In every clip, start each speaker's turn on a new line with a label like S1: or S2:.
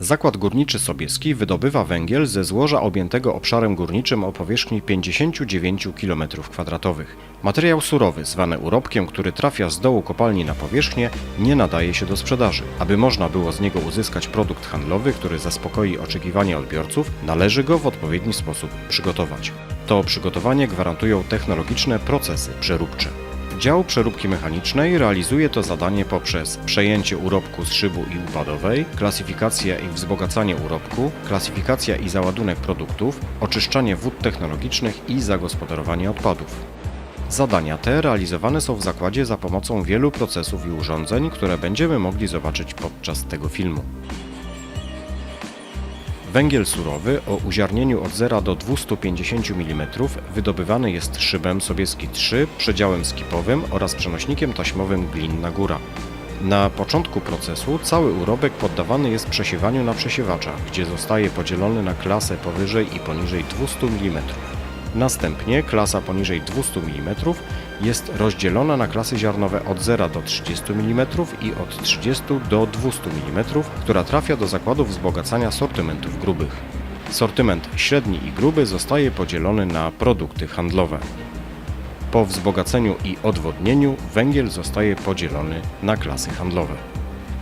S1: Zakład Górniczy Sobieski wydobywa węgiel ze złoża objętego obszarem górniczym o powierzchni 59 km2. Materiał surowy, zwany urobkiem, który trafia z dołu kopalni na powierzchnię, nie nadaje się do sprzedaży. Aby można było z niego uzyskać produkt handlowy, który zaspokoi oczekiwania odbiorców, należy go w odpowiedni sposób przygotować. To przygotowanie gwarantują technologiczne procesy przeróbcze. Dział przeróbki mechanicznej realizuje to zadanie poprzez przejęcie urobku z szybu i upadowej, klasyfikację i wzbogacanie urobku, klasyfikacja i załadunek produktów, oczyszczanie wód technologicznych i zagospodarowanie odpadów. Zadania te realizowane są w zakładzie za pomocą wielu procesów i urządzeń, które będziemy mogli zobaczyć podczas tego filmu. Węgiel surowy o uziarnieniu od 0 do 250 mm wydobywany jest szybem Sobieski 3, przedziałem skipowym oraz przenośnikiem taśmowym Glinna Góra. Na początku procesu cały urobek poddawany jest przesiewaniu na przesiewacza, gdzie zostaje podzielony na klasę powyżej i poniżej 200 mm. Następnie klasa poniżej 200 mm jest rozdzielona na klasy ziarnowe od 0 do 30 mm i od 30 do 200 mm, która trafia do zakładów wzbogacania sortymentów grubych. Sortyment średni i gruby zostaje podzielony na produkty handlowe. Po wzbogaceniu i odwodnieniu węgiel zostaje podzielony na klasy handlowe.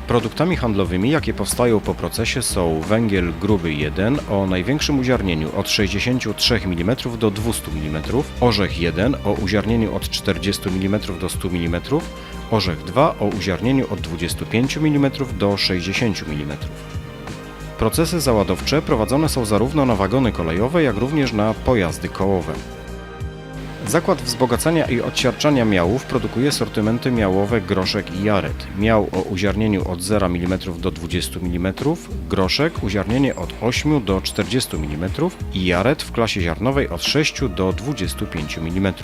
S1: Produktami handlowymi, jakie powstają po procesie są węgiel gruby 1 o największym uziarnieniu od 63 mm do 200 mm, orzech 1 o uziarnieniu od 40 mm do 100 mm, orzech 2 o uziarnieniu od 25 mm do 60 mm. Procesy załadowcze prowadzone są zarówno na wagony kolejowe, jak również na pojazdy kołowe. Zakład wzbogacania i odsiarczania miałów produkuje sortymenty miałowe groszek i jaret. Miał o uziarnieniu od 0 mm do 20 mm, groszek uziarnienie od 8 do 40 mm i jaret w klasie ziarnowej od 6 do 25 mm.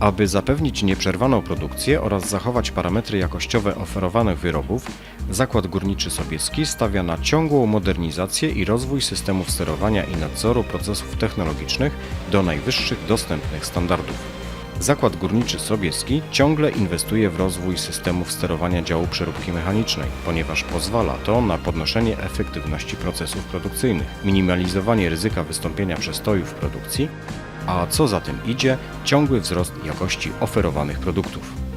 S1: Aby zapewnić nieprzerwaną produkcję oraz zachować parametry jakościowe oferowanych wyrobów, Zakład Górniczy Sobieski stawia na ciągłą modernizację i rozwój systemów sterowania i nadzoru procesów technologicznych do najwyższych dostępnych standardów. Zakład Górniczy Sobieski ciągle inwestuje w rozwój systemów sterowania działu przeróbki mechanicznej, ponieważ pozwala to na podnoszenie efektywności procesów produkcyjnych, minimalizowanie ryzyka wystąpienia przestojów produkcji, a co za tym idzie, ciągły wzrost jakości oferowanych produktów.